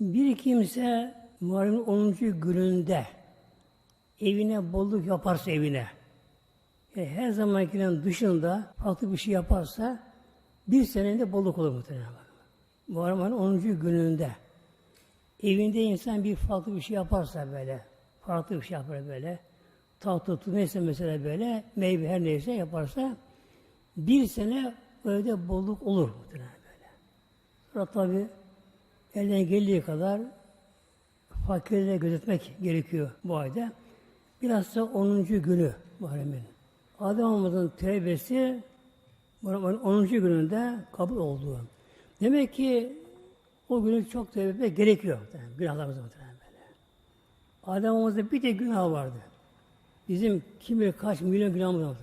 Bir kimse Muharrem'in 10. gününde evine bolluk yaparsa evine, yani her zamankinden dışında farklı bir şey yaparsa bir senede bolluk olur muhtemelen. Muharrem ayının 10. gününde evinde insan bir farklı bir şey yaparsa böyle, farklı bir şey yapar böyle, tatlı tut neyse mesela böyle, meyve her neyse yaparsa bir sene öyle bolluk olur muhtemelen böyle. Sonra tabi elden geldiği kadar fakirleri gözetmek gerekiyor bu ayda. Bilhassa 10. günü Muharrem'in. Adamımızın tevbesi Muharrem'in 10. gününde kabul oldu. Demek ki o günü çok tevbe etmek gerekiyor. Yani günahlarımız muhtemelen böyle. Adamımızda bir de günah vardı. Bizim kim bilir kaç milyon günahımız vardı.